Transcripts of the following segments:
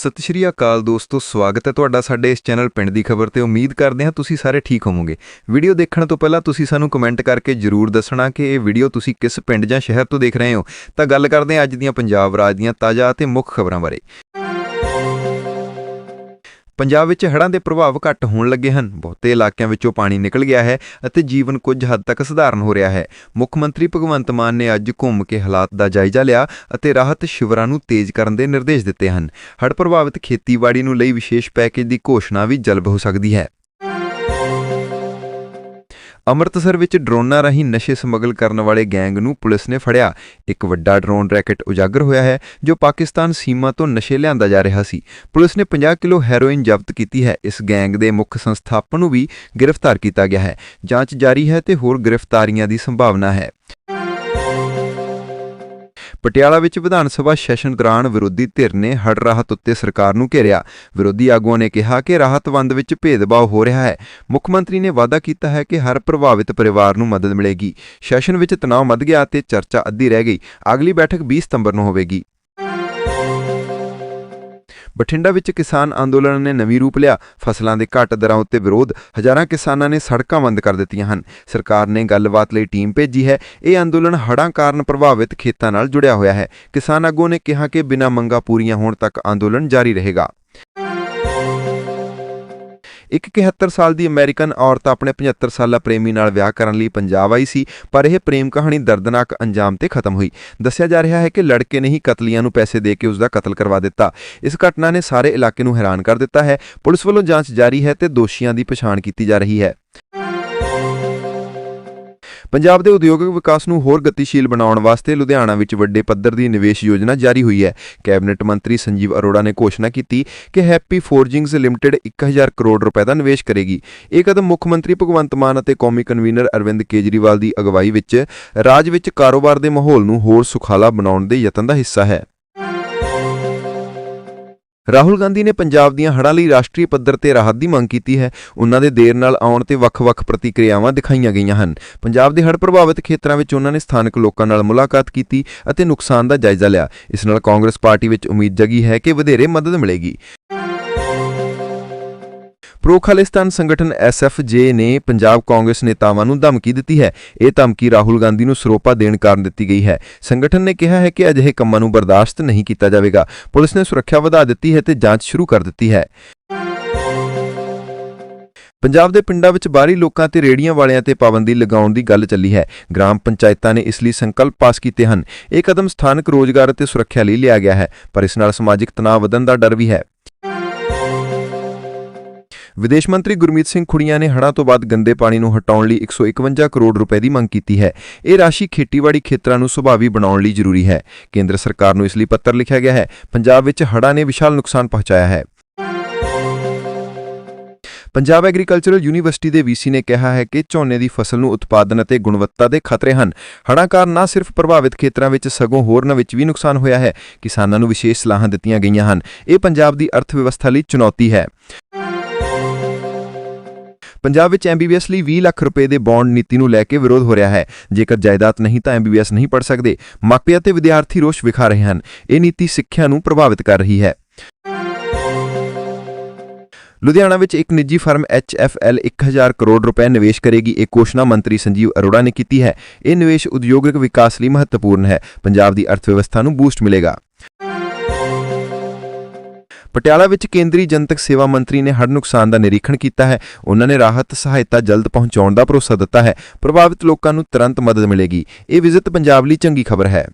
ਸਤਿ ਸ਼੍ਰੀ ਅਕਾਲ ਦੋਸਤੋ, ਸਵਾਗਤ ਹੈ ਤੁਹਾਡਾ ਸਾਡੇ ਇਸ ਚੈਨਲ ਪਿੰਡ ਦੀ ਖਬਰ ਤੇ। ਉਮੀਦ ਕਰਦੇ ਹਾਂ ਤੁਸੀਂ ਸਾਰੇ ਠੀਕ ਹੋਵੋਗੇ। ਵੀਡੀਓ ਦੇਖਣ ਤੋਂ ਪਹਿਲਾਂ ਤੁਸੀਂ ਸਾਨੂੰ ਕਮੈਂਟ ਕਰਕੇ ਜਰੂਰ ਦੱਸਣਾ ਕਿ ਇਹ ਵੀਡੀਓ ਤੁਸੀਂ ਕਿਸ ਪਿੰਡ ਜਾਂ ਸ਼ਹਿਰ ਤੋਂ ਦੇਖ ਰਹੇ ਹੋ। ਤਾਂ ਗੱਲ ਕਰਦੇ ਹਾਂ ਅੱਜ ਦੀਆਂ ਪੰਜਾਬ ਰਾਜ ਦੀਆਂ ਤਾਜ਼ਾ ਅਤੇ ਮੁੱਖ ਖਬਰਾਂ ਬਾਰੇ। ਪੰਜਾਬ ਵਿੱਚ ਹੜ੍ਹਾਂ ਦੇ ਪ੍ਰਭਾਵ ਘੱਟ ਹੋਣ ਲੱਗੇ ਹਨ। ਬਹੁਤੇ ਇਲਾਕਿਆਂ ਵਿੱਚੋਂ ਪਾਣੀ ਨਿਕਲ ਗਿਆ ਹੈ ਅਤੇ ਜੀਵਨ ਕੁਝ ਹੱਦ ਤੱਕ ਸਧਾਰਨ ਹੋ ਰਿਹਾ ਹੈ। ਮੁੱਖ ਮੰਤਰੀ ਭਗਵੰਤ ਮਾਨ ਨੇ ਅੱਜ ਘੁੰਮ ਕੇ ਹਾਲਾਤ ਦਾ ਜਾਇਜ਼ਾ ਲਿਆ ਅਤੇ ਰਾਹਤ ਸ਼ਿਵਰਾਂ ਨੂੰ ਤੇਜ਼ ਕਰਨ ਦੇ ਨਿਰਦੇਸ਼ ਦਿੱਤੇ ਹਨ। ਹੜ੍ਹ ਪ੍ਰਭਾਵਿਤ ਖੇਤੀਬਾੜੀ ਨੂੰ ਲਈ ਵਿਸ਼ੇਸ਼ ਪੈਕੇਜ ਦੀ ਘੋਸ਼ਣਾ ਵੀ ਜਲਬ ਹੋ ਸਕਦੀ ਹੈ। ਅੰਮ੍ਰਿਤਸਰ ਵਿੱਚ ਡਰੋਨਾਂ ਰਾਹੀਂ ਨਸ਼ੇ ਸਮਗਲ ਕਰਨ ਵਾਲੇ ਗੈਂਗ ਨੂੰ ਪੁਲਿਸ ਨੇ ਫੜਿਆ। ਇੱਕ ਵੱਡਾ ਡਰੋਨ ਰੈਕਟ ਉਜਾਗਰ ਹੋਇਆ ਹੈ, ਜੋ ਪਾਕਿਸਤਾਨ ਸੀਮਾ ਤੋਂ ਨਸ਼ੇ ਲਿਆਂਦਾ ਜਾ ਰਿਹਾ ਸੀ। ਪੁਲਿਸ ਨੇ 50 ਕਿਲੋ ਹੈਰੋਇਨ ਜ਼ਬਤ ਕੀਤੀ ਹੈ। ਇਸ ਗੈਂਗ ਦੇ ਮੁੱਖ ਸੰਸਥਾਪਕ ਨੂੰ ਵੀ ਗ੍ਰਿਫਤਾਰ ਕੀਤਾ ਗਿਆ ਹੈ। ਜਾਂਚ ਜਾਰੀ ਹੈ ਤੇ ਹੋਰ ਗ੍ਰਿਫਤਾਰੀਆਂ ਦੀ ਸੰਭਾਵਨਾ ਹੈ। ਪਟਿਆਲਾ ਵਿੱਚ ਵਿਧਾਨ ਸਭਾ ਸੈਸ਼ਨ ਦੌਰਾਨ ਵਿਰੋਧੀ ਧਿਰ ਨੇ ਹੜ ਰਾਹਤ ਉੱਤੇ ਸਰਕਾਰ ਨੂੰ ਘੇਰਿਆ। ਵਿਰੋਧੀ ਆਗੂਆਂ ਨੇ ਕਿਹਾ ਕਿ ਰਾਹਤ ਵੰਡ ਵਿੱਚ ਭੇਦਭਾਵ ਹੋ ਰਿਹਾ ਹੈ। ਮੁੱਖ ਮੰਤਰੀ ਨੇ ਵਾਅਦਾ ਕੀਤਾ ਹੈ ਕਿ ਹਰ ਪ੍ਰਭਾਵਿਤ ਪਰਿਵਾਰ ਨੂੰ ਮਦਦ ਮਿਲੇਗੀ। ਸੈਸ਼ਨ ਵਿੱਚ ਤਣਾਅ ਵੱਧ ਗਿਆ ਅਤੇ ਚਰਚਾ ਅੱਧੀ ਰਹਿ ਗਈ। ਅਗਲੀ ਬੈਠਕ 20 ਸਤੰਬਰ ਨੂੰ ਹੋਵੇਗੀ। ਬਠਿੰਡਾ ਵਿੱਚ ਕਿਸਾਨ ਅੰਦੋਲਨ ਨੇ ਨਵੀਂ ਰੂਪ ਲਿਆ। ਫਸਲਾਂ ਦੇ ਘੱਟ ਦਰਾਂ ਉੱਤੇ ਵਿਰੋਧ। ਹਜ਼ਾਰਾਂ ਕਿਸਾਨਾਂ ਨੇ ਸੜਕਾਂ ਬੰਦ ਕਰ ਦਿੱਤੀਆਂ ਹਨ। ਸਰਕਾਰ ਨੇ ਗੱਲਬਾਤ ਲਈ ਟੀਮ ਭੇਜੀ ਹੈ। ਇਹ ਅੰਦੋਲਨ ਹੜ੍ਹਾਂ ਕਾਰਨ ਪ੍ਰਭਾਵਿਤ ਖੇਤਾਂ ਨਾਲ ਜੁੜਿਆ ਹੋਇਆ ਹੈ। ਕਿਸਾਨ ਆਗੂਆਂ ਨੇ ਕਿਹਾ ਕਿ ਬਿਨਾਂ ਮੰਗਾਂ ਪੂਰੀਆਂ ਹੋਣ ਤੱਕ ਅੰਦੋਲਨ ਜਾਰੀ ਰਹੇਗਾ। ਇੱਕ 71 ਸਾਲ ਦੀ ਅਮਰੀਕਨ ਔਰਤ ਆਪਣੇ 75 ਸਾਲਾ ਪ੍ਰੇਮੀ ਨਾਲ ਵਿਆਹ ਕਰਨ ਲਈ ਪੰਜਾਬ ਆਈ ਸੀ, ਪਰ ਇਹ ਪ੍ਰੇਮ ਕਹਾਣੀ ਦਰਦਨਾਕ ਅੰਜਾਮ ਤੇ ਖਤਮ ਹੋਈ। ਦੱਸਿਆ ਜਾ ਰਿਹਾ ਹੈ ਕਿ ਲੜਕੇ ਨੇ ਹੀ ਕਤਲੀਆਂ ਨੂੰ ਪੈਸੇ ਦੇ ਕੇ ਉਸ ਦਾ ਕਤਲ ਕਰਵਾ ਦਿੱਤਾ। ਇਸ ਘਟਨਾ ਨੇ ਸਾਰੇ ਇਲਾਕੇ ਨੂੰ ਹੈਰਾਨ ਕਰ ਦਿੱਤਾ ਹੈ। ਪੁਲਿਸ ਵੱਲੋਂ ਜਾਂਚ ਜਾਰੀ ਹੈ ਤੇ ਦੋਸ਼ੀਆਂ ਦੀ ਪਛਾਣ ਕੀਤੀ ਜਾ ਰਹੀ ਹੈ। ਪੰਜਾਬ ਦੇ ਉਦਯੋਗਿਕ ਵਿਕਾਸ ਨੂੰ ਹੋਰ ਗਤੀਸ਼ੀਲ ਬਣਾਉਣ ਵਾਸਤੇ ਲੁਧਿਆਣਾ ਵਿੱਚ ਵੱਡੇ ਪੱਧਰ ਦੀ ਨਿਵੇਸ਼ ਯੋਜਨਾ ਜਾਰੀ ਹੋਈ ਹੈ। ਕੈਬਨਿਟ ਮੰਤਰੀ ਸੰਜੀਵ ਅਰੋੜਾ ਨੇ ਘੋਸ਼ਣਾ ਕੀਤੀ ਕਿ ਹੈਪੀ ਫੋਰਜਿੰਗਸ ਲਿਮਟਿਡ 1000 ਕਰੋੜ ਰੁਪਏ ਦਾ ਨਿਵੇਸ਼ ਕਰੇਗੀ। ਇਹ ਕਦਮ ਮੁੱਖ ਮੰਤਰੀ ਭਗਵੰਤ ਮਾਨ ਅਤੇ ਕੌਮੀ ਕਨਵੀਨਰ ਅਰਵਿੰਦ ਕੇਜਰੀਵਾਲ ਦੀ ਅਗਵਾਈ ਵਿੱਚ ਰਾਜ ਵਿੱਚ ਕਾਰੋਬਾਰ ਦੇ ਮਾਹੌਲ ਨੂੰ ਹੋਰ ਸੁਖਾਲਾ ਬਣਾਉਣ ਦੇ ਯਤਨ ਦਾ ਹਿੱਸਾ ਹੈ। ਰਾਹੁਲ ਗਾਂਧੀ ਨੇ ਪੰਜਾਬ ਦੀਆਂ ਹੜ੍ਹਾਂ ਲਈ ਰਾਸ਼ਟਰੀ ਪੱਧਰ ਤੇ ਰਾਹਤ ਦੀ ਮੰਗ ਕੀਤੀ ਹੈ। ਉਹਨਾਂ ਦੇ ਦੇਰ ਨਾਲ ਆਉਣ ਤੇ ਵੱਖ-ਵੱਖ ਪ੍ਰਤੀਕਿਰਿਆਵਾਂ ਦਿਖਾਈਆਂ ਗਈਆਂ ਹਨ। ਪੰਜਾਬ ਦੇ ਹੜ੍ਹ ਪ੍ਰਭਾਵਿਤ ਖੇਤਰਾਂ ਵਿੱਚ ਉਹਨਾਂ ਨੇ ਸਥਾਨਕ ਲੋਕਾਂ ਨਾਲ ਮੁਲਾਕਾਤ ਕੀਤੀ ਅਤੇ ਨੁਕਸਾਨ ਦਾ ਜਾਇਜ਼ਾ ਲਿਆ। ਇਸ ਨਾਲ ਕਾਂਗਰਸ ਪਾਰਟੀ ਵਿੱਚ ਉਮੀਦ ਜਗੀ ਹੈ ਕਿ ਵਧੇਰੇ ਮਦਦ ਮਿਲੇਗੀ। ਪ੍ਰੋ ਖਾਲਿਸਤਾਨ ਸੰਗਠਨ ਐਸਐਫਜੇ ਨੇ ਪੰਜਾਬ ਕਾਂਗਰਸ ਨੇਤਾਵਾਂ ਨੂੰ ਧਮਕੀ ਦਿੱਤੀ ਹੈ। ਇਹ ਧਮਕੀ ਰਾਹੁਲ ਗਾਂਧੀ ਨੂੰ ਸਰੋਪਾ ਦੇਣ ਕਾਰਨ ਦਿੱਤੀ ਗਈ ਹੈ। ਸੰਗਠਨ ਨੇ ਕਿਹਾ ਹੈ ਕਿ ਅਜਿਹੇ ਕੰਮਾਂ ਨੂੰ ਬਰਦਾਸ਼ਤ ਨਹੀਂ ਕੀਤਾ ਜਾਵੇਗਾ। ਪੁਲਿਸ ਨੇ ਸੁਰੱਖਿਆ ਵਧਾ ਦਿੱਤੀ ਹੈ ਤੇ ਜਾਂਚ ਸ਼ੁਰੂ ਕਰ ਦਿੱਤੀ ਹੈ। ਪੰਜਾਬ ਦੇ ਪਿੰਡਾਂ ਵਿੱਚ ਬਾਹਰੀ ਲੋਕਾਂ ਤੇ ਰੇੜੀਆਂ ਵਾਲਿਆਂ ਤੇ ਪਾਬੰਦੀ ਲਗਾਉਣ ਦੀ ਗੱਲ ਚੱਲੀ ਹੈ। ਗ੍ਰਾਮ ਪੰਚਾਇਤਾਂ ਨੇ ਇਸ ਲਈ ਸੰਕਲਪ ਪਾਸ ਕੀਤੇ ਹਨ। ਇਹ ਕਦਮ ਸਥਾਨਕ ਰੋਜ਼ਗਾਰ ਅਤੇ ਸੁਰੱਖਿਆ ਲਈ ਲਿਆ ਗਿਆ ਹੈ, ਪਰ ਇਸ ਨਾਲ ਸਮਾਜਿਕ ਤਣਾਅ ਵਧਣ ਦਾ ਡਰ ਵੀ ਹੈ। ਵਿਦੇਸ਼ ਮੰਤਰੀ ਗੁਰਮੀਤ ਸਿੰਘ ਖੁੜੀਆਂ ਨੇ ਹੜ੍ਹਾਂ ਤੋਂ ਬਾਅਦ ਗੰਦੇ ਪਾਣੀ ਨੂੰ ਹਟਾਉਣ ਲਈ 151 ਕਰੋੜ ਰੁਪਏ ਦੀ ਮੰਗ ਕੀਤੀ ਹੈ। ਇਹ ਰਾਸ਼ੀ ਖੇਤੀਬਾੜੀ ਖੇਤਰਾਂ ਨੂੰ ਸੁਭਾਵੀ ਬਣਾਉਣ ਲਈ ਜ਼ਰੂਰੀ ਹੈ। ਕੇਂਦਰ ਸਰਕਾਰ ਨੂੰ ਇਸ ਲਈ ਪੱਤਰ ਲਿਖਿਆ ਗਿਆ ਹੈ। ਪੰਜਾਬ ਵਿੱਚ ਹੜ੍ਹਾਂ ਨੇ ਵਿਸ਼ਾਲ ਨੁਕਸਾਨ ਪਹੁੰਚਾਇਆ ਹੈ। ਪੰਜਾਬ ਐਗਰੀਕਲਚਰਲ ਯੂਨੀਵਰਸਿਟੀ ਦੇ ਵੀਸੀ ਨੇ ਕਿਹਾ ਹੈ ਕਿ ਝੋਨੇ ਦੀ ਫਸਲ ਨੂੰ ਉਤਪਾਦਨ ਅਤੇ ਗੁਣਵੱਤਾ ਦੇ ਖਤਰੇ ਹਨ। ਹੜ੍ਹਾਂ ਕਾਰਨ ਨਾ ਸਿਰਫ ਪ੍ਰਭਾਵਿਤ ਖੇਤਰਾਂ ਵਿੱਚ ਸਗੋਂ ਹੋਰਨਾਂ ਵਿੱਚ ਵੀ ਨੁਕਸਾਨ ਹੋਇਆ ਹੈ। ਕਿਸਾਨਾਂ ਨੂੰ ਵਿਸ਼ੇਸ਼ ਸਲਾਹਾਂ ਦਿੱਤੀਆਂ ਗਈਆਂ ਹਨ। ਇਹ ਪੰਜਾਬ ਦੀ ਅਰਥ ਵਿਵਸਥਾ ਲਈ ਚੁਣੌਤੀ ਹੈ। ਪੰਜਾਬ ਵਿੱਚ ਐਮਬੀਬੀਐਸ ਲਈ 20 ਲੱਖ ਰੁਪਏ ਦੇ ਬੌਂਡ ਨੀਤੀ ਨੂੰ ਲੈ ਕੇ ਵਿਰੋਧ ਹੋ ਰਿਹਾ ਹੈ। ਜੇਕਰ ਜਾਇਦਾਦ ਨਹੀਂ ਤਾਂ ਐਮਬੀਬੀਐਸ ਨਹੀਂ ਪੜ ਸਕਦੇ। ਮਾਪੇ ਅਤੇ ਵਿਦਿਆਰਥੀ ਰੋਸ਼ ਵਿਖਾ ਰਹੇ ਹਨ। ਇਹ ਨੀਤੀ ਸਿੱਖਿਆ ਨੂੰ ਪ੍ਰਭਾਵਿਤ ਕਰ ਰਹੀ ਹੈ। ਲੁਧਿਆਣਾ ਵਿੱਚ ਇੱਕ ਨਿੱਜੀ ਫਰਮ HFL 1000 ਕਰੋੜ ਰੁਪਏ ਨਿਵੇਸ਼ ਕਰੇਗੀ। ਇਹ ਘੋਸ਼ਣਾ ਮੰਤਰੀ ਸੰਜੀਵ ਅਰੋੜਾ ਨੇ ਕੀਤੀ ਹੈ। ਇਹ ਨਿਵੇਸ਼ ਉਦਯੋਗਿਕ ਵਿਕਾਸ ਲਈ ਮਹੱਤਵਪੂਰਨ ਹੈ। ਪੰਜਾਬ ਦੀ ਅਰਥ ਵਿਵਸਥਾ ਨੂੰ ਬੂਸਟ ਮਿਲੇਗਾ। ਪਟਿਆਲਾ ਵਿੱਚ ਕੇਂਦਰੀ ਜਨਤਕ ਸੇਵਾ ਮੰਤਰੀ ਨੇ ਹੜ੍ਹ ਨੁਕਸਾਨ ਦਾ ਨਿਰੀਖਣ ਕੀਤਾ ਹੈ। ਉਹਨਾਂ ਨੇ ਰਾਹਤ ਸਹਾਇਤਾ ਜਲਦ ਪਹੁੰਚਾਉਣ ਦਾ ਭਰੋਸਾ ਦਿੱਤਾ ਹੈ। ਪ੍ਰਭਾਵਿਤ ਲੋਕਾਂ ਨੂੰ ਤੁਰੰਤ ਮਦਦ ਮਿਲੇਗੀ। ਇਹ ਵਿਜ਼ਿਟ ਪੰਜਾਬ ਲਈ ਚੰਗੀ ਖਬਰ ਹੈ।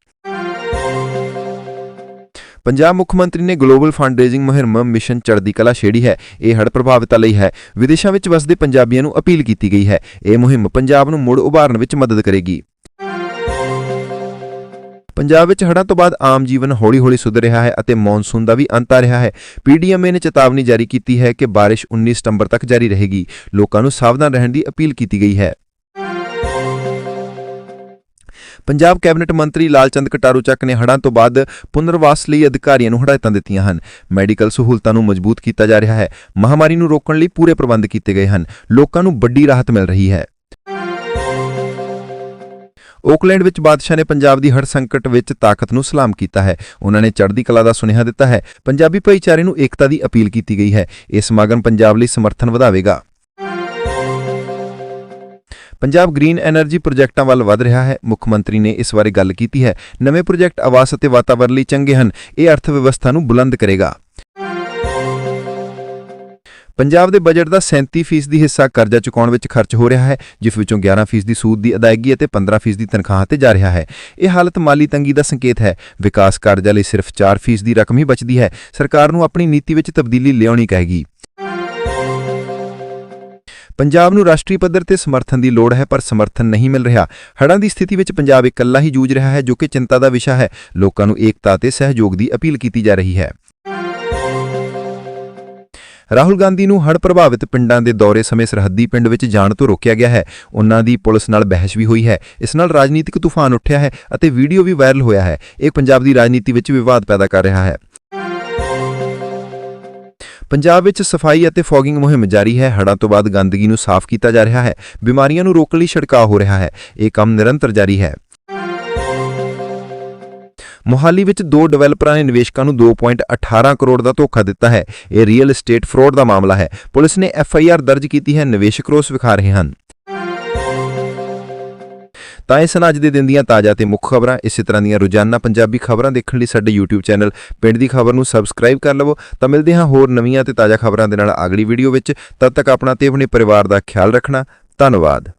ਪੰਜਾਬ ਮੁੱਖ ਮੰਤਰੀ ਨੇ ਗਲੋਬਲ ਫੰਡ ਰੇਜ਼ਿੰਗ ਮੁਹਿੰਮ ਮਿਸ਼ਨ ਚੜ੍ਹਦੀ ਕਲਾ ਛੇੜੀ ਹੈ। ਇਹ ਹੜ੍ਹ ਪ੍ਰਭਾਵਿਤਾਂ ਲਈ ਹੈ। ਵਿਦੇਸ਼ਾਂ ਵਿੱਚ ਵਸਦੇ ਪੰਜਾਬੀਆਂ ਨੂੰ ਅਪੀਲ ਕੀਤੀ ਗਈ ਹੈ। ਇਹ ਮੁਹਿੰਮ ਪੰਜਾਬ ਨੂੰ ਮੁੜ ਉਭਾਰਨ ਵਿੱਚ ਮਦਦ ਕਰੇਗੀ। ਪੰਜਾਬ ਵਿੱਚ ਹੜ੍ਹਾਂ ਤੋਂ ਬਾਅਦ ਆਮ ਜੀਵਨ ਹੌਲੀ-ਹੌਲੀ ਸੁਧਰ ਰਿਹਾ ਹੈ ਅਤੇ ਮੌਨਸੂਨ ਦਾ ਵੀ ਅੰਤ ਆ ਰਿਹਾ ਹੈ। ਪੀਡੀਐਮਏ ਨੇ ਚੇਤਾਵਨੀ ਜਾਰੀ ਕੀਤੀ ਹੈ ਕਿ ਬਾਰਿਸ਼ 19 ਸਤੰਬਰ ਤੱਕ ਜਾਰੀ ਰਹੇਗੀ। ਲੋਕਾਂ ਨੂੰ ਸਾਵਧਾਨ ਰਹਿਣ ਦੀ ਅਪੀਲ ਕੀਤੀ ਗਈ ਹੈ। ਪੰਜਾਬ ਕੈਬਨਿਟ ਮੰਤਰੀ ਲਾਲਚੰਦ ਕਟਾਰੂ ਚੱਕ ਨੇ ਹੜ੍ਹਾਂ ਤੋਂ ਬਾਅਦ ਪੁਨਰਵਾਸ ਲਈ ਅਧਿਕਾਰੀਆਂ ਨੂੰ ਹਦਾਇਤਾਂ ਦਿੱਤੀਆਂ ਹਨ। ਮੈਡੀਕਲ ਸਹੂਲਤਾਂ ਨੂੰ ਮਜ਼ਬੂਤ ਕੀਤਾ ਜਾ ਰਿਹਾ ਹੈ। ਮਹਾਮਾਰੀ ਨੂੰ ਰੋਕਣ ਲਈ ਪੂਰੇ ਪ੍ਰਬੰਧ ਕੀਤੇ ਗਏ ਹਨ। ਲੋਕਾਂ ਨੂੰ ਵੱਡੀ ਰਾਹਤ ਮਿਲ ਰਹੀ ਹੈ। ਓਕਲੈਂਡ ਵਿੱਚ ਬਾਦਸ਼ਾਹ ਨੇ ਪੰਜਾਬ ਦੀ ਹਰ ਸੰਕਟ ਵਿੱਚ ਤਾਕਤ ਨੂੰ ਸਲਾਮ ਕੀਤਾ ਹੈ। ਉਹਨਾਂ ਨੇ ਚੜ੍ਹਦੀ ਕਲਾ ਦਾ ਸੁਨੇਹਾ ਦਿੱਤਾ ਹੈ। ਪੰਜਾਬੀ ਭਾਈਚਾਰੇ ਨੂੰ ਏਕਤਾ ਦੀ ਅਪੀਲ ਕੀਤੀ ਗਈ ਹੈ। ਇਹ ਸਮਾਗਮ ਪੰਜਾਬ ਲਈ ਸਮਰਥਨ ਵਧਾਵੇਗਾ। ਪੰਜਾਬ ਗ੍ਰੀਨ એનર્ਜੀ ਪ੍ਰੋਜੈਕਟਾਂ ਵੱਲ ਵਧ ਰਿਹਾ ਹੈ। ਮੁੱਖ ਮੰਤਰੀ ਨੇ ਇਸ ਬਾਰੇ ਗੱਲ ਕੀਤੀ ਹੈ। ਨਵੇਂ ਪ੍ਰੋਜੈਕਟ ਆਵਾਸ ਅਤੇ ਵਾਤਾਵਰਣ ਲਈ ਚੰਗੇ ਹਨ। ਇਹ ਅਰਥ ਵਿਵਸਥਾ ਨੂੰ ਬੁਲੰਦ ਕਰੇਗਾ। ਪੰਜਾਬ ਦੇ ਬਜਟ ਦਾ 37% ਦੀ ਹਿੱਸਾ ਕਰਜ਼ਾ ਚੁਕਾਉਣ ਵਿੱਚ ਖਰਚ ਹੋ ਰਿਹਾ ਹੈ, ਜਿਸ ਵਿੱਚੋਂ 11% ਦੀ ਸੂਦ ਦੀ ਅਦਾਇਗੀ ਅਤੇ 15% ਦੀ ਤਨਖਾਹ ਤੇ ਜਾ ਰਿਹਾ ਹੈ। ਇਹ ਹਾਲਤ ਮਾਲੀ ਤੰਗੀ ਦਾ ਸੰਕੇਤ ਹੈ। ਵਿਕਾਸ ਕਾਰਜਾਂ ਲਈ ਸਿਰਫ 4% ਦੀ ਰਕਮ ਹੀ ਬਚਦੀ ਹੈ। ਸਰਕਾਰ ਨੂੰ ਆਪਣੀ ਨੀਤੀ ਵਿੱਚ ਤਬਦੀਲੀ ਲਿਆਉਣੀ ਕਹੇਗੀ। ਪੰਜਾਬ ਨੂੰ ਰਾਸ਼ਟਰੀ ਪੱਧਰ ਤੇ ਸਮਰਥਨ ਦੀ ਲੋੜ ਹੈ, ਪਰ ਸਮਰਥਨ ਨਹੀਂ ਮਿਲ ਰਿਹਾ। ਹੜ੍ਹਾਂ ਦੀ ਸਥਿਤੀ ਵਿੱਚ ਪੰਜਾਬ ਇਕੱਲਾ ਹੀ ਜੂਝ ਰਿਹਾ ਹੈ, ਜੋ ਕਿ ਚਿੰਤਾ ਦਾ ਵਿਸ਼ਾ ਹੈ। ਲੋਕਾਂ ਨੂੰ ਏਕਤਾ ਤੇ ਸਹਿਯੋਗ ਦੀ ਅਪੀਲ ਕੀਤੀ ਜਾ ਰਹੀ ਹੈ। ਰਾਹੁਲ ਗਾਂਧੀ ਨੂੰ ਹੜ੍ਹ ਪ੍ਰਭਾਵਿਤ ਪਿੰਡਾਂ ਦੇ ਦੌਰੇ ਸਮੇਂ ਸਰਹੱਦੀ ਪਿੰਡ ਵਿੱਚ ਜਾਣ ਤੋਂ ਰੋਕਿਆ ਗਿਆ ਹੈ। ਉਹਨਾਂ ਦੀ ਪੁਲਿਸ ਨਾਲ ਬਹਿਸ ਵੀ ਹੋਈ ਹੈ। ਇਸ ਨਾਲ ਰਾਜਨੀਤਿਕ ਤੂਫਾਨ ਉੱਠਿਆ ਹੈ ਅਤੇ ਵੀਡੀਓ ਵੀ ਵਾਇਰਲ ਹੋਇਆ ਹੈ। ਇਹ ਪੰਜਾਬ ਦੀ ਰਾਜਨੀਤੀ ਵਿੱਚ ਵਿਵਾਦ ਪੈਦਾ ਕਰ ਰਿਹਾ ਹੈ। ਪੰਜਾਬ ਵਿੱਚ ਸਫ਼ਾਈ ਅਤੇ ਫੋਗਿੰਗ ਮੁਹਿੰਮ ਜਾਰੀ ਹੈ। ਹੜ੍ਹਾਂ ਤੋਂ ਬਾਅਦ ਗੰਦਗੀ ਨੂੰ ਸਾਫ਼ ਕੀਤਾ ਜਾ ਰਿਹਾ ਹੈ। ਬਿਮਾਰੀਆਂ ਨੂੰ ਰੋਕਣ ਲਈ ਛਿੜਕਾਅ ਹੋ ਰਿਹਾ ਹੈ। ਇਹ ਕੰਮ ਨਿਰੰਤਰ ਜਾਰੀ ਹੈ। ਮੋਹਾਲੀ ਵਿੱਚ ਦੋ ਡਿਵੈਲਪਰਾਂ ਨੇ ਨਿਵੇਸ਼ਕਾਂ ਨੂੰ 2.18 ਕਰੋੜ ਦਾ ਧੋਖਾ ਦਿੱਤਾ ਹੈ। ਇਹ ਰੀਅਲ ਏਸਟੇਟ ਫਰਾਡ ਦਾ ਮਾਮਲਾ ਹੈ। ਪੁਲਿਸ ਨੇ ਐਫ ਆਈ ਆਰ ਦਰਜ ਕੀਤੀ ਹੈ, ਨਿਵੇਸ਼ਕ ਰੋਸ ਵਿਖਾ ਰਹੇ ਹਨ। ਤਾਂ ਇਸ ਹਨ ਅੱਜ ਦੇ ਦਿਨ ਦੀਆਂ ਤਾਜ਼ਾ ਤੇ ਮੁੱਖ ਖਬਰਾਂ, ਇਸੇ ਤਰ੍ਹਾਂ ਦੀਆਂ ਰੋਜ਼ਾਨਾ ਪੰਜਾਬੀ ਖਬਰਾਂ ਦੇਖਣ ਲਈ ਸਾਡੇ YouTube ਚੈਨਲ ਪਿੰਡ ਦੀ ਖਬਰ ਨੂੰ ਸਬਸਕ੍ਰਾਈਬ ਕਰ ਲਵੋ। ਤਾਂ ਮਿਲਦੇ ਹਾਂ ਹੋਰ ਨਵੀਆਂ ਤੇ ਤਾਜ਼ਾ ਖਬਰਾਂ ਦੇ ਨਾਲ ਅਗਲੀ ਵੀਡੀਓ ਵਿੱਚ। ਤਦ ਤੱਕ ਆਪਣਾ ਤੇ ਆਪਣੇ ਪਰਿਵਾਰ ਦਾ ਖਿਆਲ ਰੱਖਣਾ। ਧੰਨਵਾਦ।